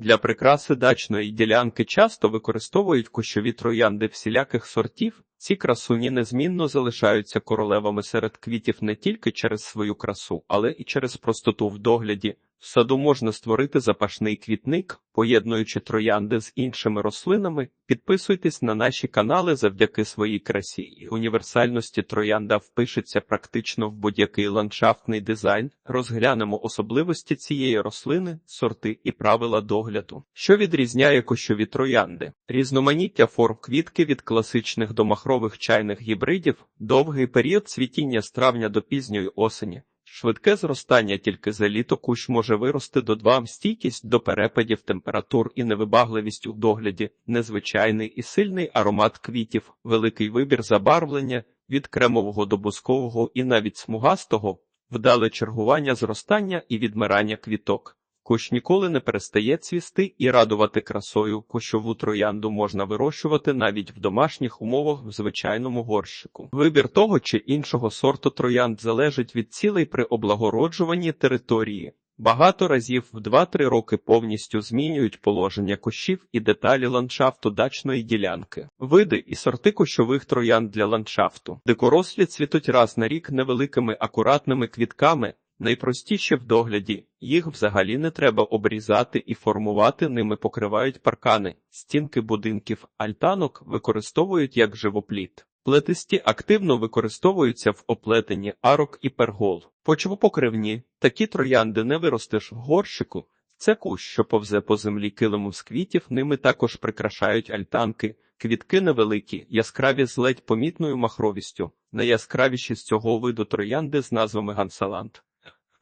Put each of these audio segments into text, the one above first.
Для прикраси дачної ділянки часто використовують кущові троянди всіляких сортів. Ці красуні незмінно залишаються королевами серед квітів не тільки через свою красу, але і через простоту в догляді. В саду можна створити запашний квітник, поєднуючи троянди з іншими рослинами. Підписуйтесь на наші канали завдяки своїй красі і універсальності троянда впишеться практично в будь-який ландшафтний дизайн. Розглянемо особливості цієї рослини, сорти і правила догляду. Що відрізняє кущові троянди? Різноманіття форм квітки від класичних до махрових чайних гібридів, довгий період цвітіння з травня до пізньої осені. Швидке зростання тільки за літо кущ може вирости до 2 стійкість до перепадів температур і невибагливість у догляді, незвичайний і сильний аромат квітів, великий вибір забарвлення від кремового до бускового і навіть смугастого, вдале чергування зростання і відмирання квіток. Кущ ніколи не перестає цвісти і радувати красою. Кущову троянду можна вирощувати навіть в домашніх умовах в звичайному горщику. Вибір того чи іншого сорту троянд залежить від цілей при облагороджуванні території. Багато разів в 2-3 роки повністю змінюють положення кущів і деталі ландшафту дачної ділянки. Види і сорти кущових троянд для ландшафту. Дикорослі цвітуть раз на рік невеликими акуратними квітками, Найпростіше в догляді їх взагалі не треба обрізати і формувати, ними покривають паркани, стінки будинків, альтанок використовують як живопліт. Плетисті активно використовуються в оплетенні арок і пергол. Почвопокривні такі троянди не виростеш в горщику. Це кущ, що повзе по землі килиму з квітів, ними також прикрашають альтанки, квітки невеликі, яскраві з ледь помітною махровістю. Найяскравіші з цього виду троянди з назвами гансалант.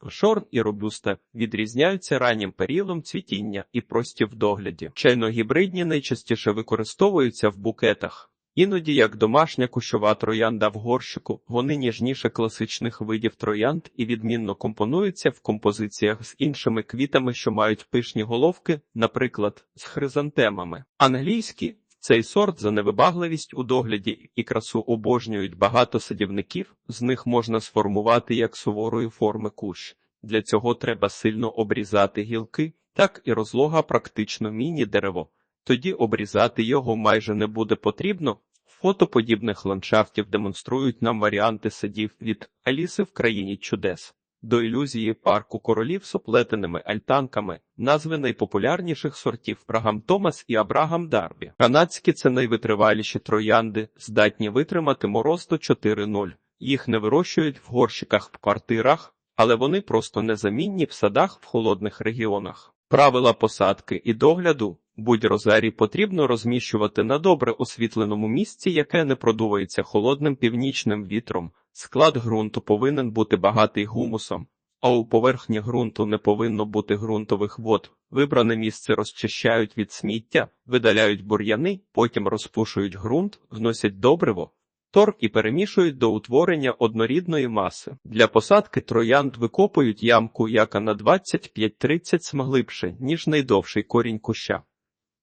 Шорн і робуста відрізняються раннім періодом цвітіння і прості в догляді. Чайно-гібридні найчастіше використовуються в букетах. Іноді, як домашня кущова троянда в горщику, вони ніжніше класичних видів троянд і відмінно компонуються в композиціях з іншими квітами, що мають пишні головки, наприклад, з хризантемами. Англійські цей сорт за невибагливість у догляді і красу обожнюють багато садівників, з них можна сформувати як суворої форми кущ. Для цього треба сильно обрізати гілки, так і розлога практично міні-дерево. Тоді обрізати його майже не буде потрібно. Фото подібних ландшафтів демонструють нам варіанти садів від Аліси в країні чудес до ілюзії парку королів з оплетеними альтанками, назви найпопулярніших сортів Брагам Томас і Абрагам Дарбі. Канадські це найвитриваліші троянди, здатні витримати мороз до 4-0. Їх не вирощують в горщиках в квартирах, але вони просто незамінні в садах в холодних регіонах. Правила посадки і догляду будь розарі потрібно розміщувати на добре освітленому місці, яке не продувається холодним північним вітром. Склад ґрунту повинен бути багатий гумусом, а у поверхні ґрунту не повинно бути ґрунтових вод. Вибране місце розчищають від сміття, видаляють бур'яни, потім розпушують ґрунт, вносять добриво. Торк і перемішують до утворення однорідної маси. Для посадки троянд викопують ямку, яка на 25-30 см глибше, ніж найдовший корінь куща.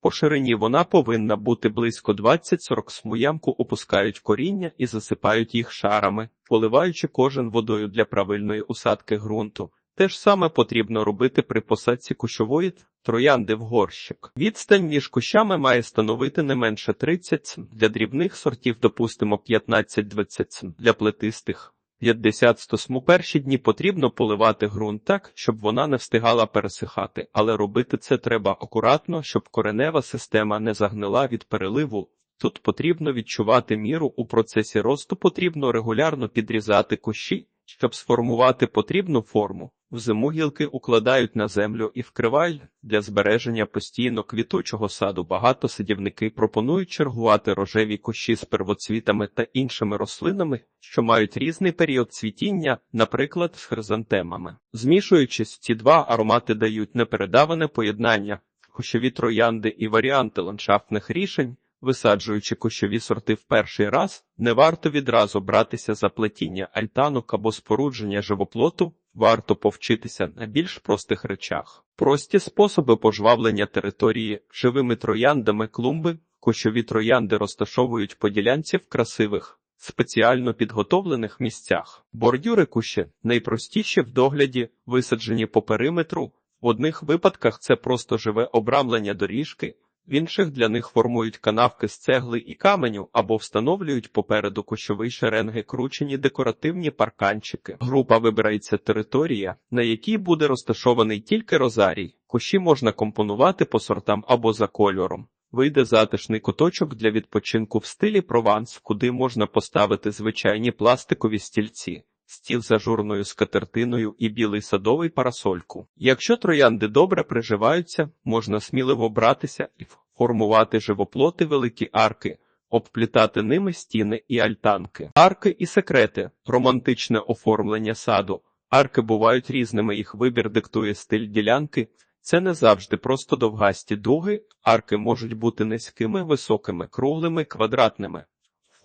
По ширині вона повинна бути близько 20-40 см. ямку опускають коріння і засипають їх шарами, поливаючи кожен водою для правильної усадки ґрунту. Те ж саме потрібно робити при посадці кущової троянди в горщик. Відстань між кущами має становити не менше 30 см, для дрібних сортів, допустимо 15-20 см, для плетистих. 50-100 перші дні потрібно поливати ґрунт так, щоб вона не встигала пересихати, але робити це треба акуратно, щоб коренева система не загнила від переливу. Тут потрібно відчувати міру у процесі росту, потрібно регулярно підрізати кущі, щоб сформувати потрібну форму. Взиму гілки укладають на землю і вкривають для збереження постійно квітучого саду. Багато садівники пропонують чергувати рожеві кущі з первоцвітами та іншими рослинами, що мають різний період цвітіння, наприклад, з хризантемами. Змішуючись, ці два аромати дають непередаване поєднання, кущові троянди і варіанти ландшафтних рішень. Висаджуючи кущові сорти в перший раз, не варто відразу братися за плетіння альтанок або спорудження живоплоту, варто повчитися на більш простих речах. Прості способи пожвавлення території живими трояндами клумби, кущові троянди розташовують по ділянці в красивих, спеціально підготовлених місцях. Бордюри кущі найпростіші в догляді, висаджені по периметру, В одних випадках це просто живе обрамлення доріжки, в інших для них формують канавки з цегли і каменю або встановлюють попереду кущовий шеренги кручені декоративні парканчики. Група вибирається територія, на якій буде розташований тільки розарій. Кущі можна компонувати по сортам або за кольором. Вийде затишний куточок для відпочинку в стилі Прованс, куди можна поставити звичайні пластикові стільці, стіл з ажурною скатертиною і білий садовий парасольку. Якщо троянди добре приживаються, можна сміливо братися і формувати живоплоти великі арки, обплітати ними стіни і альтанки. Арки і секрети, романтичне оформлення саду. Арки бувають різними, їх вибір диктує стиль ділянки. Це не завжди просто довгасті дуги, арки можуть бути низькими, високими, круглими, квадратними.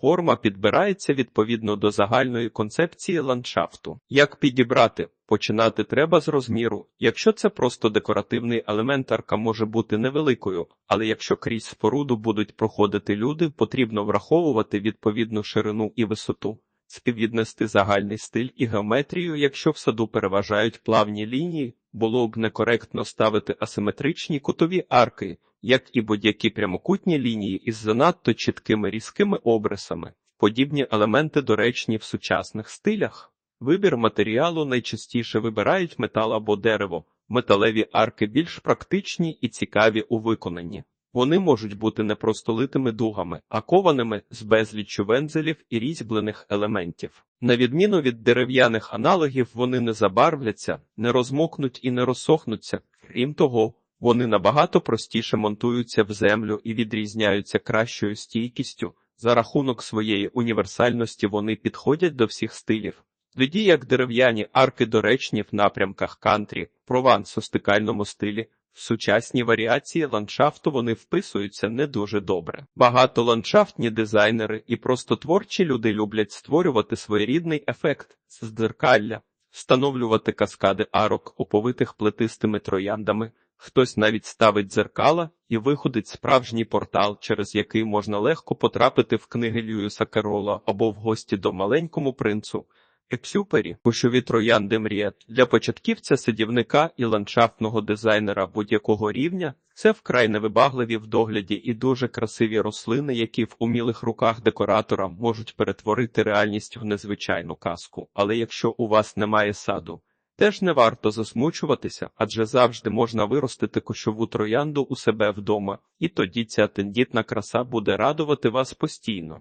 Форма підбирається відповідно до загальної концепції ландшафту. Як підібрати? Починати треба з розміру. Якщо це просто декоративний елемент, арка може бути невеликою, але якщо крізь споруду будуть проходити люди, потрібно враховувати відповідну ширину і висоту. Співвіднести загальний стиль і геометрію, якщо в саду переважають плавні лінії, було б некоректно ставити асиметричні кутові арки, як і будь-які прямокутні лінії із занадто чіткими різкими обрисами. Подібні елементи доречні в сучасних стилях. Вибір матеріалу найчастіше вибирають метал або дерево. Металеві арки більш практичні і цікаві у виконанні. Вони можуть бути не просто литими дугами, а кованими з безліччю вензелів і різьблених елементів. На відміну від дерев'яних аналогів, вони не забарвляться, не розмокнуть і не розсохнуться. Крім того, вони набагато простіше монтуються в землю і відрізняються кращою стійкістю. За рахунок своєї універсальності вони підходять до всіх стилів. Тоді як дерев'яні арки доречні в напрямках кантрі, прованс у стикальному стилі, в сучасні варіації ландшафту вони вписуються не дуже добре. Багато ландшафтні дизайнери і просто творчі люди люблять створювати своєрідний ефект з дзеркалля, встановлювати каскади арок, оповитих плетистими трояндами. Хтось навіть ставить дзеркала і виходить справжній портал, через який можна легко потрапити в книги Льюіса Керола або в гості до маленькому принцу. Ексюпері, кущові троянди мрія для початківця садівника і ландшафтного дизайнера будь-якого рівня це вкрай невибагливі в догляді і дуже красиві рослини, які в умілих руках декоратора можуть перетворити реальність в незвичайну казку. Але якщо у вас немає саду, теж не варто засмучуватися, адже завжди можна виростити кошову троянду у себе вдома, і тоді ця тендітна краса буде радувати вас постійно.